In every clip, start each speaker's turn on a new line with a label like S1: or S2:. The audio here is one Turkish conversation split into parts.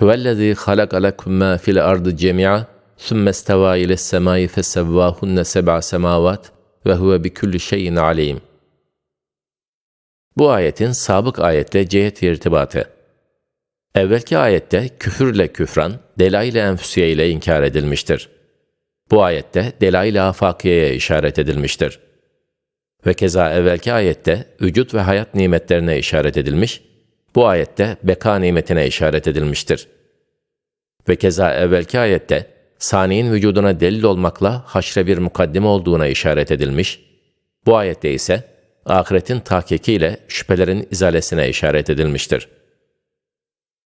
S1: Huvellezî halaka lekum mâ fil ardı cemî'a sümme istevâ iles semâi fesevvâhunne seb'a semâvat ve huve bi külli şeyin aleyhim. Bu ayetin sabık ayetle cihet irtibatı. Evvelki ayette küfürle küfran, delail-i enfüsiye ile inkar edilmiştir. Bu ayette delail-i afakiyeye işaret edilmiştir. Ve keza evvelki ayette vücut ve hayat nimetlerine işaret edilmiş bu ayette beka nimetine işaret edilmiştir. Ve keza evvelki ayette saniyin vücuduna delil olmakla haşre bir mukaddim olduğuna işaret edilmiş, bu ayette ise ahiretin tahkikiyle şüphelerin izalesine işaret edilmiştir.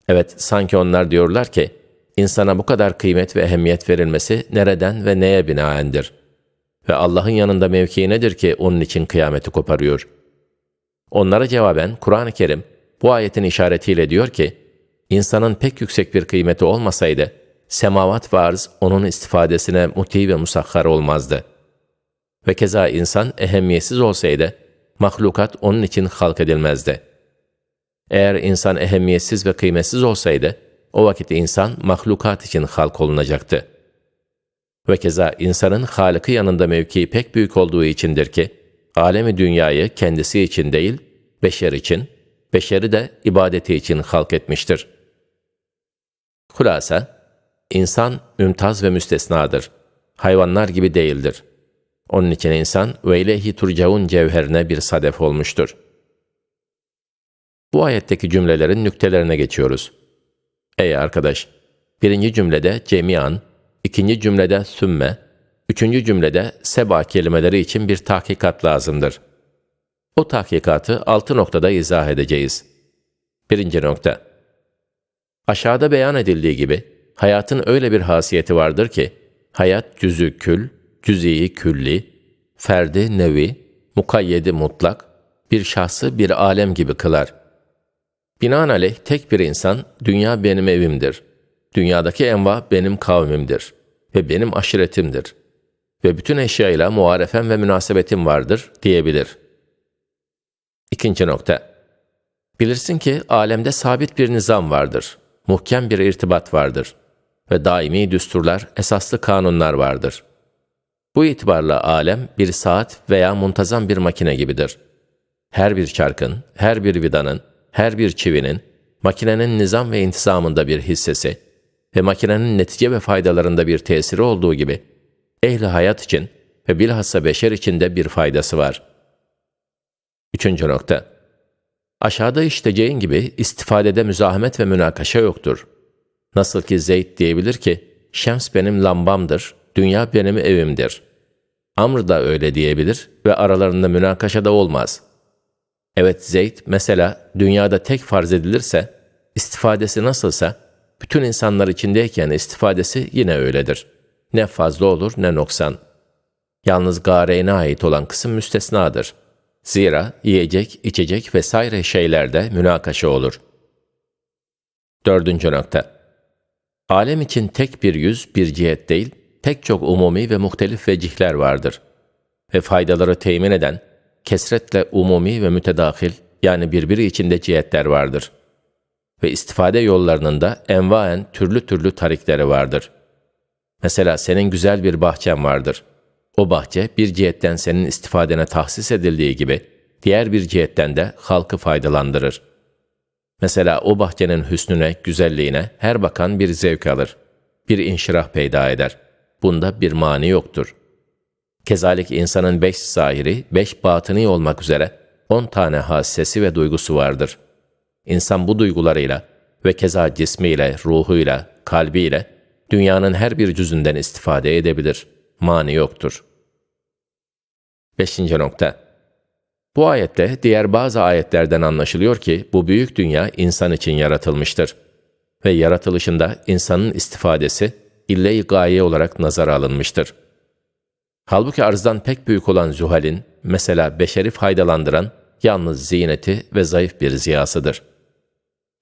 S1: Evet, sanki onlar diyorlar ki, insana bu kadar kıymet ve ehemmiyet verilmesi nereden ve neye binaendir? Ve Allah'ın yanında mevkii nedir ki onun için kıyameti koparıyor? Onlara cevaben Kur'an-ı Kerim bu ayetin işaretiyle diyor ki, insanın pek yüksek bir kıymeti olmasaydı, semavat ve arz onun istifadesine muti ve musakhar olmazdı. Ve keza insan ehemmiyetsiz olsaydı, mahlukat onun için halk edilmezdi. Eğer insan ehemmiyetsiz ve kıymetsiz olsaydı, o vakit insan mahlukat için halk olunacaktı. Ve keza insanın Halık'ı yanında mevkii pek büyük olduğu içindir ki, alemi dünyayı kendisi için değil, beşer için, beşeri de ibadeti için halk etmiştir. Hulasa, insan mümtaz ve müstesnadır. Hayvanlar gibi değildir. Onun için insan ve ileyhi turcaun cevherine bir sadef olmuştur. Bu ayetteki cümlelerin nüktelerine geçiyoruz. Ey arkadaş! Birinci cümlede cemiyan, ikinci cümlede sümme, üçüncü cümlede seba kelimeleri için bir tahkikat lazımdır. O tahkikatı altı noktada izah edeceğiz. Birinci nokta. Aşağıda beyan edildiği gibi, hayatın öyle bir hasiyeti vardır ki, hayat cüzü kül, cüz'i külli, ferdi nevi, mukayyedi mutlak, bir şahsı bir alem gibi kılar. Binaenaleyh tek bir insan, dünya benim evimdir. Dünyadaki enva benim kavmimdir ve benim aşiretimdir. Ve bütün eşyayla muharefem ve münasebetim vardır diyebilir. İkinci nokta. Bilirsin ki alemde sabit bir nizam vardır. Muhkem bir irtibat vardır. Ve daimi düsturlar, esaslı kanunlar vardır. Bu itibarla alem bir saat veya muntazam bir makine gibidir. Her bir çarkın, her bir vidanın, her bir çivinin, makinenin nizam ve intizamında bir hissesi ve makinenin netice ve faydalarında bir tesiri olduğu gibi, ehli hayat için ve bilhassa beşer için de bir faydası var. Üçüncü nokta. Aşağıda işleyeceğin gibi istifadede müzahamet ve münakaşa yoktur. Nasıl ki Zeyd diyebilir ki, Şems benim lambamdır, dünya benim evimdir. Amr da öyle diyebilir ve aralarında münakaşa da olmaz.'' Evet Zeyd mesela dünyada tek farz edilirse, istifadesi nasılsa, bütün insanlar içindeyken istifadesi yine öyledir. Ne fazla olur ne noksan. Yalnız gareyne ait olan kısım müstesnadır. Zira yiyecek, içecek vesaire şeylerde münakaşa olur. Dördüncü nokta. Alem için tek bir yüz, bir cihet değil, pek çok umumi ve muhtelif vecihler vardır. Ve faydaları temin eden, kesretle umumi ve mütedahil yani birbiri içinde cihetler vardır. Ve istifade yollarının da envaen türlü türlü tarikleri vardır. Mesela senin güzel bir bahçen vardır. O bahçe bir cihetten senin istifadene tahsis edildiği gibi diğer bir cihetten de halkı faydalandırır. Mesela o bahçenin hüsnüne, güzelliğine her bakan bir zevk alır. Bir inşirah peyda eder. Bunda bir mani yoktur. Kezalik insanın beş zahiri, beş batıni olmak üzere on tane hassesi ve duygusu vardır. İnsan bu duygularıyla ve keza cismiyle, ruhuyla, kalbiyle dünyanın her bir cüzünden istifade edebilir. Mani yoktur. Beşinci nokta. Bu ayette diğer bazı ayetlerden anlaşılıyor ki bu büyük dünya insan için yaratılmıştır. Ve yaratılışında insanın istifadesi ille-i gaye olarak nazara alınmıştır.'' Halbuki arzdan pek büyük olan Zuhal'in, mesela beşeri faydalandıran yalnız ziyneti ve zayıf bir ziyasıdır.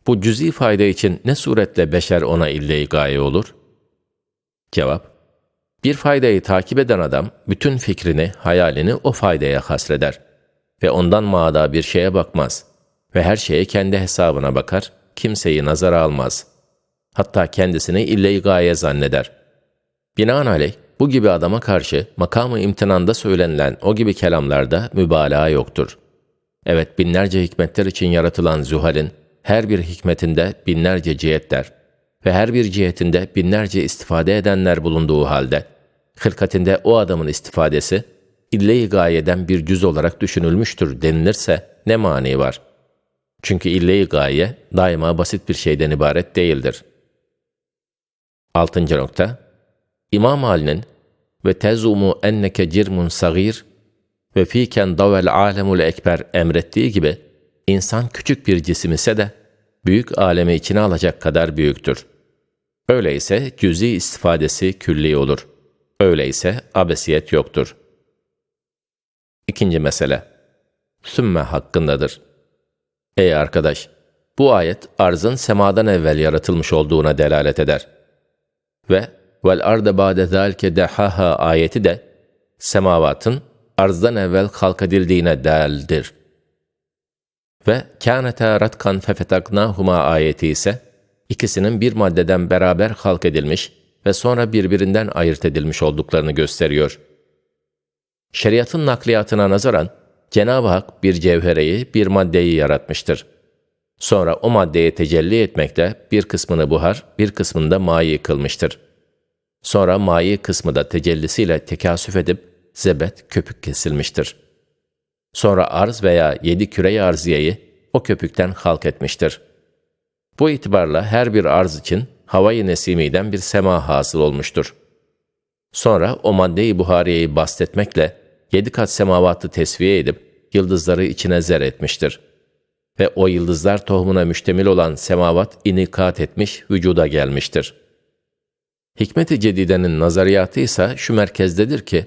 S1: Bu cüzi fayda için ne suretle beşer ona ille gaye olur? Cevap, bir faydayı takip eden adam bütün fikrini, hayalini o faydaya hasreder ve ondan maada bir şeye bakmaz ve her şeye kendi hesabına bakar, kimseyi nazara almaz. Hatta kendisini ille-i gaye zanneder. Binaenaleyh bu gibi adama karşı makamı imtinanda söylenilen o gibi kelamlarda mübalağa yoktur. Evet binlerce hikmetler için yaratılan Zühal'in her bir hikmetinde binlerce cihetler ve her bir cihetinde binlerce istifade edenler bulunduğu halde, hırkatinde o adamın istifadesi, ille-i gayeden bir cüz olarak düşünülmüştür denilirse ne mani var? Çünkü ille-i gaye daima basit bir şeyden ibaret değildir. 6. nokta İmam Ali'nin ve tezumu enneke cirmun sagir ve fiken davel alemul ekber emrettiği gibi insan küçük bir cisim ise de büyük alemi içine alacak kadar büyüktür. Öyleyse cüzi istifadesi külli olur. Öyleyse abesiyet yoktur. İkinci mesele. Sümme hakkındadır. Ey arkadaş! Bu ayet arzın semadan evvel yaratılmış olduğuna delalet eder. Ve vel arda ba'de zâlke dehaha ayeti de semavatın arzdan evvel halk edildiğine delildir. Ve kânete ratkan fefetaknâhuma ayeti ise ikisinin bir maddeden beraber halk edilmiş ve sonra birbirinden ayırt edilmiş olduklarını gösteriyor. Şeriatın nakliyatına nazaran Cenab-ı Hak bir cevhereyi, bir maddeyi yaratmıştır. Sonra o maddeye tecelli etmekle bir kısmını buhar, bir kısmını da mayi kılmıştır. Sonra mayi kısmı da tecellisiyle tekasüf edip zebet, köpük kesilmiştir. Sonra arz veya yedi küre arziyeyi o köpükten halk etmiştir. Bu itibarla her bir arz için havayı nesimiden bir sema hasıl olmuştur. Sonra o maddeyi buhariyeyi bastetmekle yedi kat semavatı tesviye edip yıldızları içine zer etmiştir. Ve o yıldızlar tohumuna müştemil olan semavat inikat etmiş, vücuda gelmiştir. Hikmet-i Cedide'nin nazariyatı ise şu merkezdedir ki,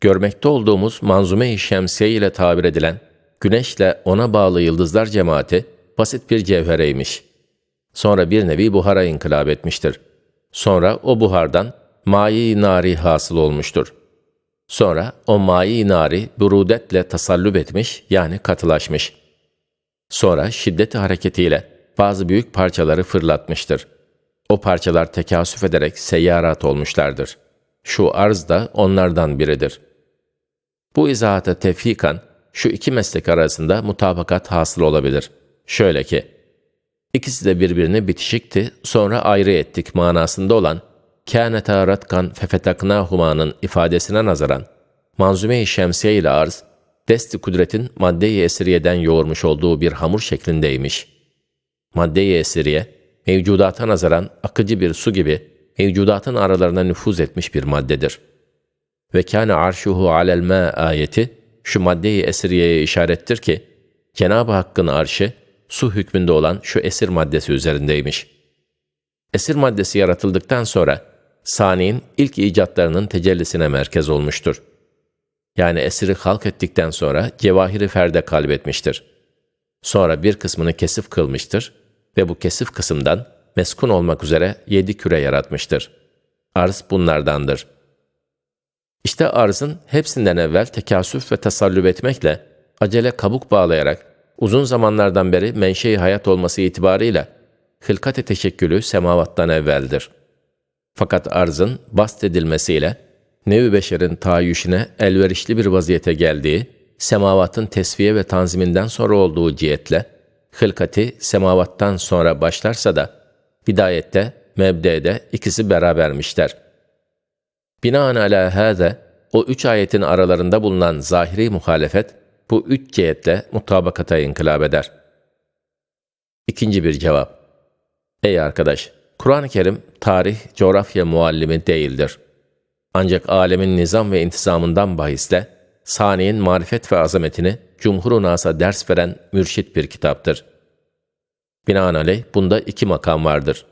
S1: görmekte olduğumuz manzume-i şemsiye ile tabir edilen, güneşle ona bağlı yıldızlar cemaati, basit bir cevhereymiş. Sonra bir nevi buhara inkılap etmiştir. Sonra o buhardan mayi nari hasıl olmuştur. Sonra o mayi nari burudetle tasallüp etmiş yani katılaşmış. Sonra şiddeti hareketiyle bazı büyük parçaları fırlatmıştır. O parçalar tekasüf ederek seyyarat olmuşlardır. Şu arz da onlardan biridir. Bu izahata tevfikan şu iki meslek arasında mutabakat hasıl olabilir. Şöyle ki, ikisi de birbirini bitişikti, sonra ayrı ettik manasında olan kâneta ratkan fefetaknâhuma'nın ifadesine nazaran, manzume-i şemsiye ile arz, desti kudretin madde-i esiriyeden yoğurmuş olduğu bir hamur şeklindeymiş. Madde-i esiriye, mevcudata nazaran akıcı bir su gibi mevcudatın aralarına nüfuz etmiş bir maddedir. Ve kâne arşuhu alel mâ ayeti, şu madde-i esiriyeye işarettir ki, Cenab-ı Hakk'ın arşı, su hükmünde olan şu esir maddesi üzerindeymiş. Esir maddesi yaratıldıktan sonra, Sani'nin ilk icatlarının tecellisine merkez olmuştur. Yani esiri halk ettikten sonra cevahiri ferde kalbetmiştir. Sonra bir kısmını kesif kılmıştır ve bu kesif kısımdan meskun olmak üzere yedi küre yaratmıştır. Arz bunlardandır. İşte arzın hepsinden evvel tekasüf ve tasallüp etmekle, acele kabuk bağlayarak, uzun zamanlardan beri menşei hayat olması itibarıyla, hılkat-ı teşekkülü semavattan evveldir.'' Fakat arzın bast edilmesiyle nevi beşerin tayyüşüne elverişli bir vaziyete geldiği, semavatın tesviye ve tanziminden sonra olduğu cihetle, hılkati semavattan sonra başlarsa da, bidayette, mebdede ikisi berabermişler. Binaen ala hâze, o üç ayetin aralarında bulunan zahiri muhalefet, bu üç cihetle mutabakata inkılap eder. İkinci bir cevap. Ey arkadaş! Kur'an-ı Kerim tarih, coğrafya muallimi değildir. Ancak alemin nizam ve intizamından bahisle saniyenin marifet ve azametini cumhur nasa ders veren mürşit bir kitaptır. Binaenaleyh bunda iki makam vardır.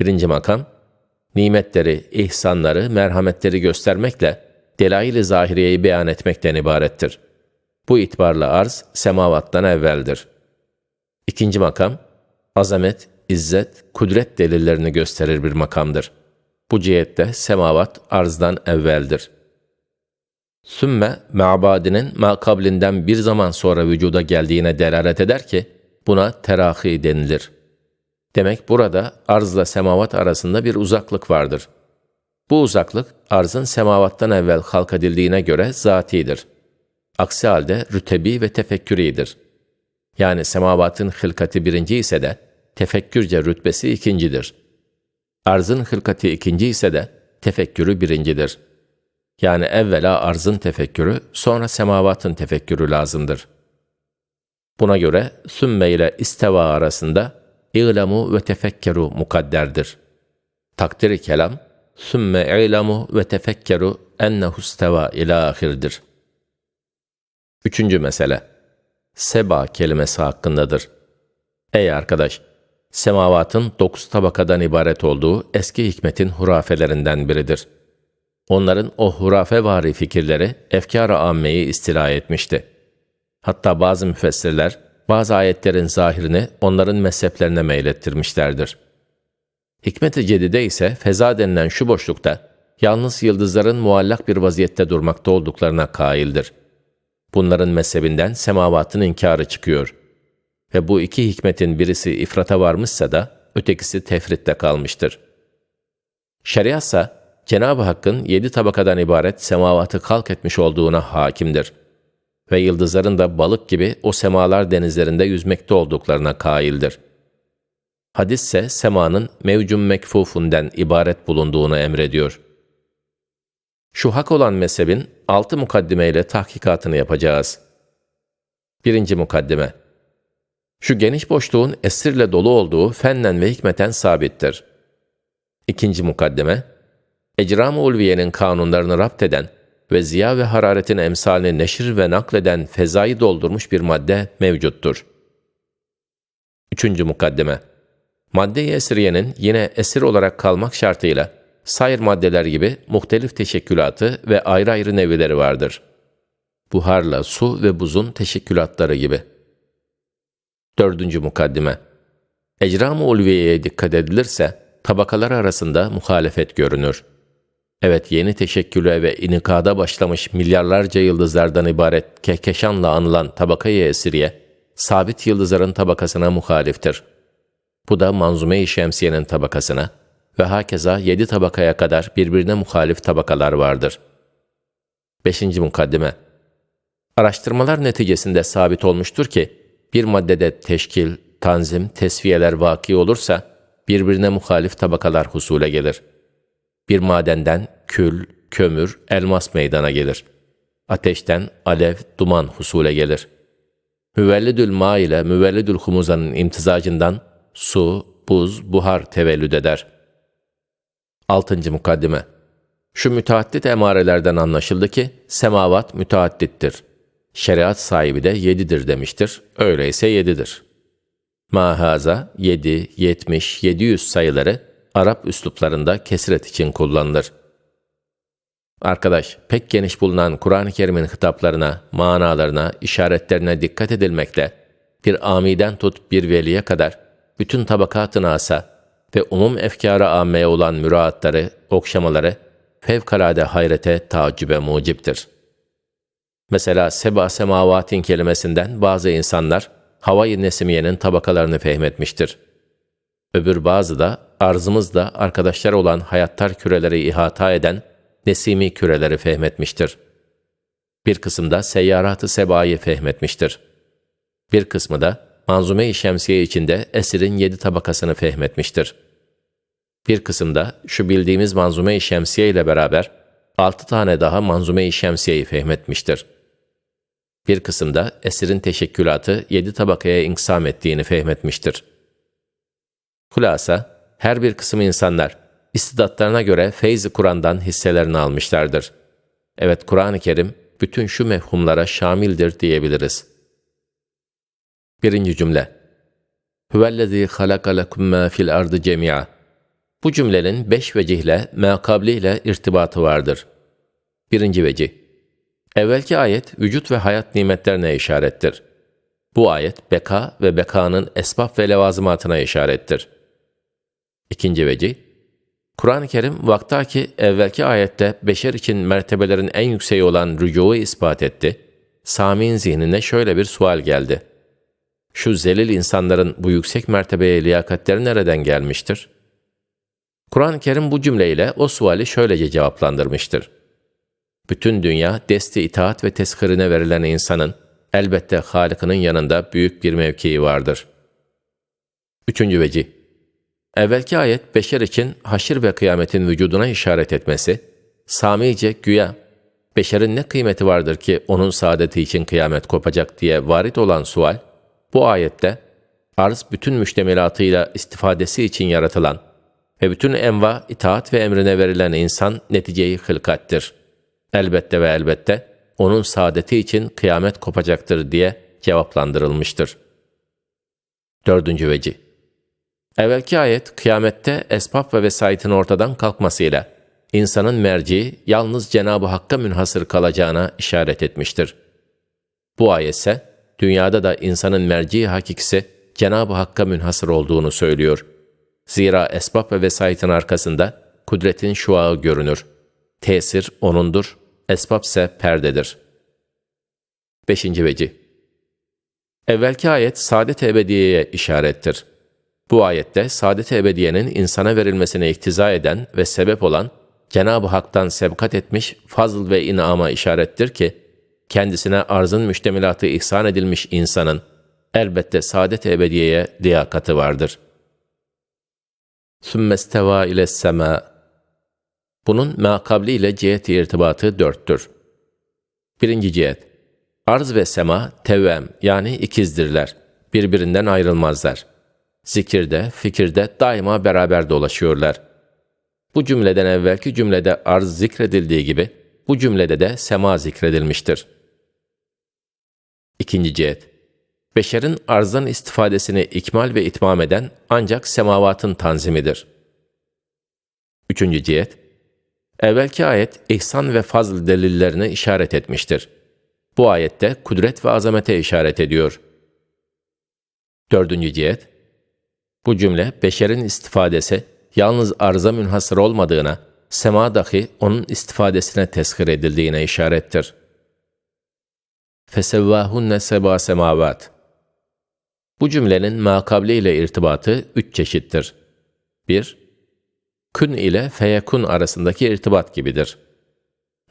S1: Birinci makam, nimetleri, ihsanları, merhametleri göstermekle delail-i zahiriyeyi beyan etmekten ibarettir. Bu itibarla arz semavattan evveldir. İkinci makam, azamet, izzet, kudret delillerini gösterir bir makamdır. Bu cihette semavat arzdan evveldir. Sümme, ma'badinin makablinden bir zaman sonra vücuda geldiğine delalet eder ki, buna terahi denilir. Demek burada arzla semavat arasında bir uzaklık vardır. Bu uzaklık arzın semavattan evvel halk edildiğine göre zatidir. Aksi halde rütebi ve tefekküridir. Yani semavatın hılkati birinci ise de tefekkürce rütbesi ikincidir. Arzın hılkati ikinci ise de tefekkürü birincidir. Yani evvela arzın tefekkürü, sonra semavatın tefekkürü lazımdır. Buna göre sümme ile isteva arasında İ'lemu ve tefekkeru mukadderdir. Takdiri kelam, sümme i'lemu ve tefekkeru ennehu steva ila ahirdir. Üçüncü mesele, seba kelimesi hakkındadır. Ey arkadaş, semavatın dokuz tabakadan ibaret olduğu eski hikmetin hurafelerinden biridir. Onların o hurafe fikirleri efkar-ı ammeyi istila etmişti. Hatta bazı müfessirler, bazı ayetlerin zahirini onların mezheplerine meylettirmişlerdir. Hikmet-i Cedide ise feza denilen şu boşlukta, yalnız yıldızların muallak bir vaziyette durmakta olduklarına kaildir. Bunların mezhebinden semavatın inkarı çıkıyor. Ve bu iki hikmetin birisi ifrata varmışsa da, ötekisi tefritte kalmıştır. Şeriatsa, Cenab-ı Hakk'ın yedi tabakadan ibaret semavatı kalk etmiş olduğuna hakimdir.'' Ve yıldızların da balık gibi o semalar denizlerinde yüzmekte olduklarına kaildir. Hadis ise semanın mevcum mekfufunden ibaret bulunduğunu emrediyor. Şu hak olan mezhebin altı mukaddimeyle tahkikatını yapacağız. Birinci mukaddime. Şu geniş boşluğun esirle dolu olduğu fennen ve hikmeten sabittir. İkinci mukaddime. Ecram-ı Ulviye'nin kanunlarını rapt eden ve ziya ve hararetin emsalini neşir ve nakleden fezayı doldurmuş bir madde mevcuttur. Üçüncü mukaddeme Madde-i esriyenin yine esir olarak kalmak şartıyla sayır maddeler gibi muhtelif teşekkülatı ve ayrı ayrı nevileri vardır. Buharla su ve buzun teşekkülatları gibi. Dördüncü mukaddime Ecram-ı ulviyeye dikkat edilirse tabakalar arasında muhalefet görünür. Evet yeni teşekküle ve inikada başlamış milyarlarca yıldızlardan ibaret kehkeşanla anılan tabakayı esiriye, sabit yıldızların tabakasına muhaliftir. Bu da manzume-i şemsiyenin tabakasına ve hakeza yedi tabakaya kadar birbirine muhalif tabakalar vardır. 5. Mukaddime Araştırmalar neticesinde sabit olmuştur ki, bir maddede teşkil, tanzim, tesviyeler vaki olursa, birbirine muhalif tabakalar husule gelir.'' Bir madenden kül, kömür, elmas meydana gelir. Ateşten alev, duman husule gelir. Müvellidül ma ile müvellidül humuzanın imtizacından su, buz, buhar tevellüd eder. 6. Mukaddime Şu müteaddit emarelerden anlaşıldı ki semavat müteaddittir. Şeriat sahibi de yedidir demiştir. Öyleyse yedidir. Mahaza, yedi, yetmiş, yedi yüz sayıları Arap üsluplarında kesret için kullanılır. Arkadaş, pek geniş bulunan Kur'an-ı Kerim'in hitaplarına, manalarına, işaretlerine dikkat edilmekle, bir amiden tut bir veliye kadar, bütün tabakatına asa ve umum efkara ammeye olan müraatları, okşamaları, fevkalade hayrete, tacübe muciptir. Mesela seba semavatin kelimesinden bazı insanlar, havayı nesimiyenin tabakalarını fehmetmiştir. Öbür bazı da arzımızda arkadaşlar olan hayattar küreleri ihata eden nesimi küreleri fehmetmiştir. Bir kısım da seyyaratı sebayı fehmetmiştir. Bir kısmı da manzume-i şemsiye içinde esirin yedi tabakasını fehmetmiştir. Bir kısım da şu bildiğimiz manzume-i şemsiye ile beraber altı tane daha manzume-i şemsiyeyi fehmetmiştir. Bir kısım da esirin teşekkülatı yedi tabakaya inksam ettiğini fehmetmiştir. Hulasa, her bir kısım insanlar istidatlarına göre feyzi Kur'an'dan hisselerini almışlardır. Evet Kur'an-ı Kerim bütün şu mefhumlara şamildir diyebiliriz. Birinci cümle Hüvellezî halaka lekum mâ fil ardı cemî'a Bu cümlenin beş vecihle, mâkabliyle irtibatı vardır. Birinci vecih Evvelki ayet vücut ve hayat nimetlerine işarettir. Bu ayet beka ve bekanın esbab ve levazımatına işarettir. İkinci vecih, Kur'an-ı Kerim vaktaki evvelki ayette beşer için mertebelerin en yükseği olan rücuu ispat etti. Sami'nin zihnine şöyle bir sual geldi. şu zelil insanların bu yüksek mertebeye liyakatleri nereden gelmiştir? Kur'an-ı Kerim bu cümleyle o suali şöylece cevaplandırmıştır. Bütün dünya desti itaat ve teskirine verilen insanın elbette Halık'ının yanında büyük bir mevkii vardır. Üçüncü veci. Evvelki ayet beşer için haşir ve kıyametin vücuduna işaret etmesi, Samice güya beşerin ne kıymeti vardır ki onun saadeti için kıyamet kopacak diye varit olan sual, bu ayette arz bütün müştemilatıyla istifadesi için yaratılan ve bütün enva itaat ve emrine verilen insan neticeyi hılkattir. Elbette ve elbette onun saadeti için kıyamet kopacaktır diye cevaplandırılmıştır. Dördüncü veci. Evvelki ayet kıyamette esbab ve vesayetin ortadan kalkmasıyla insanın merci yalnız Cenab-ı Hakk'a münhasır kalacağına işaret etmiştir. Bu ayet ise dünyada da insanın merci hakikisi Cenab-ı Hakk'a münhasır olduğunu söylüyor. Zira esbab ve vesayetin arkasında kudretin şuağı görünür. Tesir O'nundur, esbab ise perdedir. 5. Veci Evvelki ayet saadet ebediyeye işarettir. Bu ayette saadet ebediyenin insana verilmesine iktiza eden ve sebep olan Cenab-ı Hak'tan sebkat etmiş fazl ve inama işarettir ki, kendisine arzın müştemilatı ihsan edilmiş insanın elbette saadet ebediyeye liyakati vardır. Sümmesteva ile sema Bunun makabli ile cihet irtibatı dörttür. Birinci cihet Arz ve sema tevvem yani ikizdirler. Birbirinden ayrılmazlar. Zikirde, fikirde daima beraber dolaşıyorlar. Bu cümleden evvelki cümlede arz zikredildiği gibi bu cümlede de sema zikredilmiştir. İkinci cihet. Beşerin arzdan istifadesini ikmal ve itmam eden ancak semavatın tanzimidir. Üçüncü cihet. Evvelki ayet ihsan ve fazl delillerine işaret etmiştir. Bu ayette kudret ve azamete işaret ediyor. Dördüncü cihet. Bu cümle beşerin istifadesi yalnız arıza münhasır olmadığına, sema dahi onun istifadesine teshir edildiğine işarettir. Fesevvâhunne seba semavat. Bu cümlenin makabli ile irtibatı üç çeşittir. 1. Kün ile feyekun arasındaki irtibat gibidir.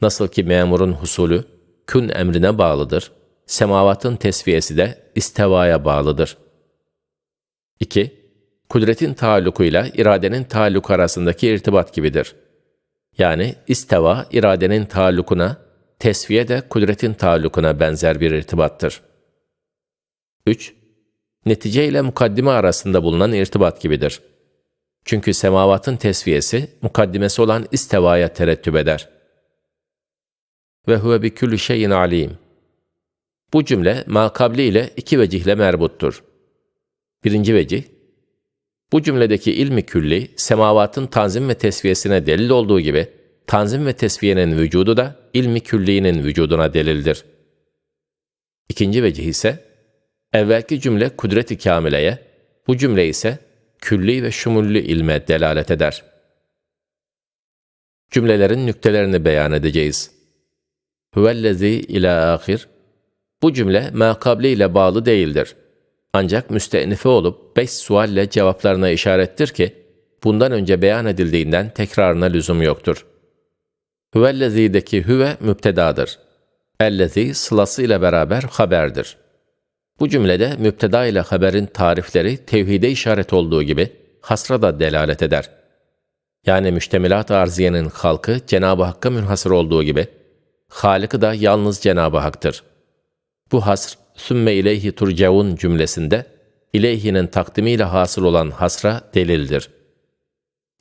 S1: Nasıl ki memurun husulü kün emrine bağlıdır, semavatın tesviyesi de istevaya bağlıdır. 2. Kudretin taallukuyla iradenin taalluk arasındaki irtibat gibidir. Yani isteva iradenin taallukuna, tesviye de kudretin taallukuna benzer bir irtibattır. 3. Netice ile mukaddime arasında bulunan irtibat gibidir. Çünkü semavatın tesviyesi, mukaddimesi olan istevaya terettüp eder. Ve huve bi külli şeyin alim. Bu cümle makabli ile iki vecihle merbuttur. Birinci vecih, bu cümledeki ilmi külli, semavatın tanzim ve tesviyesine delil olduğu gibi, tanzim ve tesviyenin vücudu da ilmi küllinin vücuduna delildir. İkinci vecih ise, evvelki cümle kudret-i kamileye, bu cümle ise külli ve şumullü ilme delalet eder. Cümlelerin nüktelerini beyan edeceğiz. Huvellezî ila ahir, bu cümle makabli ile bağlı değildir.'' Ancak müstenife olup beş sualle cevaplarına işarettir ki, bundan önce beyan edildiğinden tekrarına lüzum yoktur. Hüvellezi'deki hüve müptedadır. Ellezi sılası ile beraber haberdir. Bu cümlede müpteda ile haberin tarifleri tevhide işaret olduğu gibi hasra da delalet eder. Yani müştemilat arziyenin halkı Cenab-ı Hakk'a münhasır olduğu gibi, Halık'ı da yalnız Cenab-ı Hak'tır. Bu hasr sümme ileyhi turcaun cümlesinde ileyhinin takdimiyle hasıl olan hasra delildir.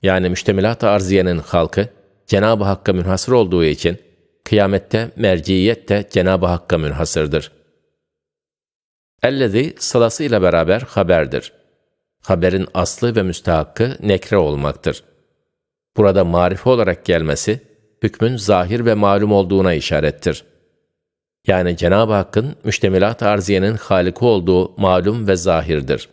S1: Yani müştemilat-ı arziyenin halkı Cenab-ı Hakk'a münhasır olduğu için kıyamette merciyet de Cenab-ı Hakk'a münhasırdır. Ellezi sılasıyla beraber haberdir. Haberin aslı ve müstehakkı nekre olmaktır. Burada marife olarak gelmesi, hükmün zahir ve malum olduğuna işarettir.'' Yani Cenab-ı Hakk'ın müştemilat arziyenin haliki olduğu malum ve zahirdir.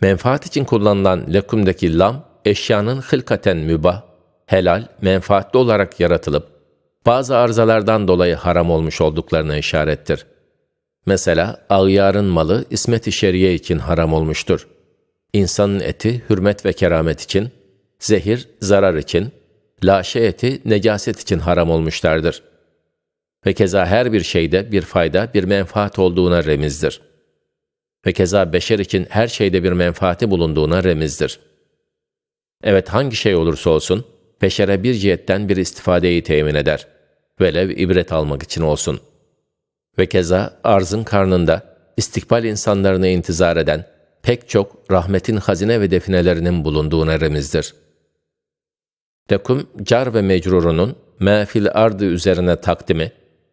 S1: Menfaat için kullanılan lekumdaki lam, eşyanın hılkaten mübah, helal, menfaatli olarak yaratılıp, bazı arızalardan dolayı haram olmuş olduklarına işarettir. Mesela ağyarın malı ismet-i şeriye için haram olmuştur. İnsanın eti hürmet ve keramet için, zehir zarar için, laşe eti necaset için haram olmuşlardır. Ve keza her bir şeyde bir fayda, bir menfaat olduğuna remizdir. Ve keza beşer için her şeyde bir menfaati bulunduğuna remizdir. Evet hangi şey olursa olsun, beşere bir cihetten bir istifadeyi temin eder. Velev ibret almak için olsun. Ve keza arzın karnında istikbal insanlarını intizar eden pek çok rahmetin hazine ve definelerinin bulunduğuna remizdir. Tekum car ve mecrurunun mefil ardı üzerine takdimi,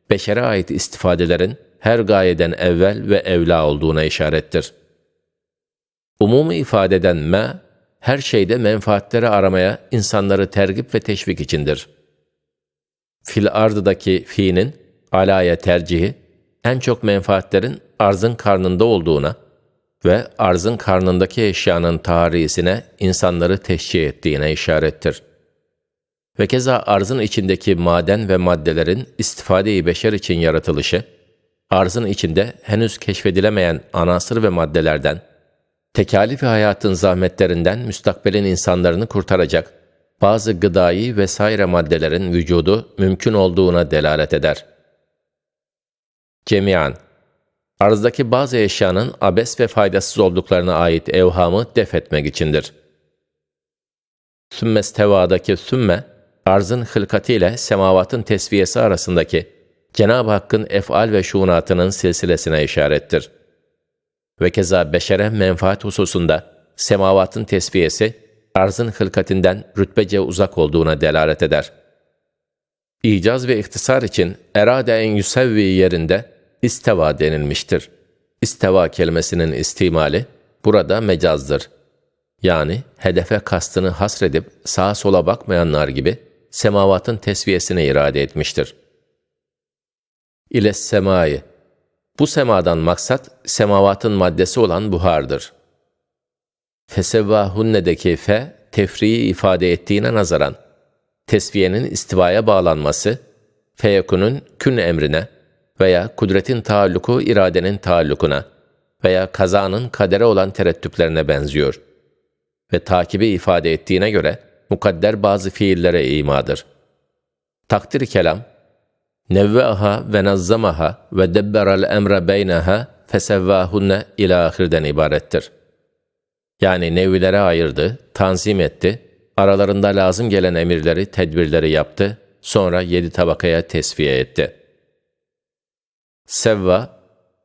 S1: beşere ait istifadelerin her gayeden evvel ve evla olduğuna işarettir. Umumu ifadeden me, her şeyde menfaatleri aramaya insanları tergip ve teşvik içindir. Fil ardıdaki fi'nin alaya tercihi, en çok menfaatlerin arzın karnında olduğuna ve arzın karnındaki eşyanın tarihine insanları teşcih ettiğine işarettir. Ve keza arzın içindeki maden ve maddelerin istifade-i beşer için yaratılışı, arzın içinde henüz keşfedilemeyen anasır ve maddelerden, tekalifi hayatın zahmetlerinden müstakbelin insanlarını kurtaracak bazı gıdai vesaire maddelerin vücudu mümkün olduğuna delalet eder. Cemiyan Arzdaki bazı eşyanın abes ve faydasız olduklarına ait evhamı def etmek içindir. Sümmesteva'daki sümme, arzın hılkati ile semavatın tesviyesi arasındaki Cenab-ı Hakk'ın efal ve şuunatının silsilesine işarettir. Ve keza beşere menfaat hususunda semavatın tesviyesi, arzın hılkatinden rütbece uzak olduğuna delalet eder. İcaz ve iktisar için erade en yüsevvi yerinde isteva denilmiştir. İsteva kelimesinin istimali burada mecazdır. Yani hedefe kastını hasredip sağa sola bakmayanlar gibi semavatın tesviyesini irade etmiştir. İle semayı Bu semadan maksat semavatın maddesi olan buhardır. Fesevvahunne'deki fe tefriyi ifade ettiğine nazaran tesviyenin istivaya bağlanması feyekunun kün emrine veya kudretin taalluku iradenin taallukuna veya kazanın kadere olan tereddütlerine benziyor. Ve takibi ifade ettiğine göre mukadder bazı fiillere imadır. Takdir kelam, nevveaha ve nazzamaha ve debberal emre beyneha fesevvahunne ila ahirden ibarettir. Yani nevvilere ayırdı, tanzim etti, aralarında lazım gelen emirleri, tedbirleri yaptı, sonra yedi tabakaya tesviye etti.'' Sevva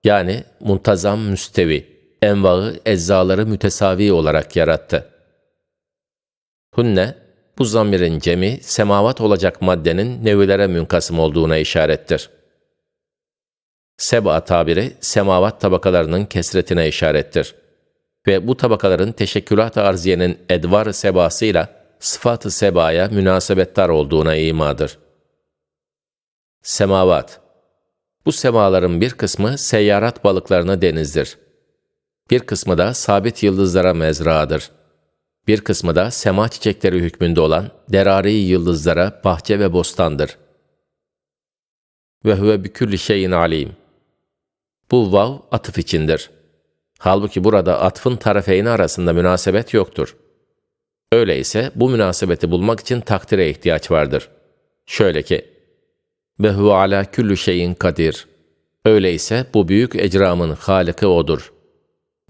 S1: yani muntazam müstevi, envağı, eczaları mütesavi olarak yarattı. Hunne, bu zamirin cemi, semavat olacak maddenin nevilere münkasım olduğuna işarettir. Seba tabiri, semavat tabakalarının kesretine işarettir. Ve bu tabakaların teşekkülat-ı arziyenin edvar sebasıyla sıfat-ı sebaya münasebettar olduğuna imadır. Semavat bu semaların bir kısmı seyyarat balıklarına denizdir. Bir kısmı da sabit yıldızlara mezradır. Bir kısmı da sema çiçekleri hükmünde olan derari yıldızlara bahçe ve bostandır. Ve huve bükülli şeyin alim. Bu vav atıf içindir. Halbuki burada atfın tarafeyni arasında münasebet yoktur. Öyleyse bu münasebeti bulmak için takdire ihtiyaç vardır. Şöyle ki, ve huve ala küllü şeyin kadir. Öyleyse bu büyük ecramın haliki O'dur.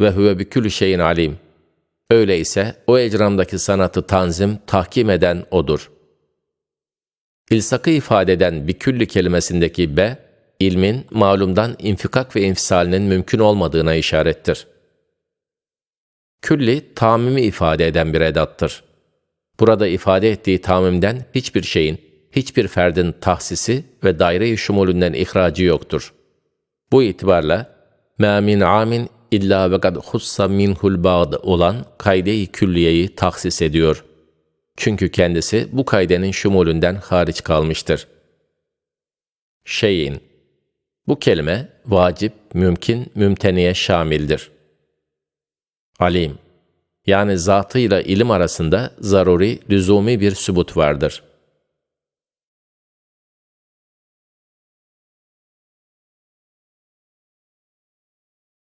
S1: Ve huve bi şeyin alim. Öyleyse o ecramdaki sanatı tanzim, tahkim eden O'dur. İlsakı ifade eden bir küllü kelimesindeki be, ilmin malumdan infikak ve infisalinin mümkün olmadığına işarettir. Külli, tamimi ifade eden bir edattır. Burada ifade ettiği tamimden hiçbir şeyin, hiçbir ferdin tahsisi ve daire-i şumulünden ihracı yoktur. Bu itibarla مَا مِنْ عَامٍ illa ve kad hussa minhul ba'd olan kayde-i külliyeyi tahsis ediyor. Çünkü kendisi bu kaydenin şumulünden hariç kalmıştır. Şeyin Bu kelime vacip, mümkün, mümteniye şamildir. Alim yani zatıyla ilim arasında zaruri, lüzumi bir sübut vardır.''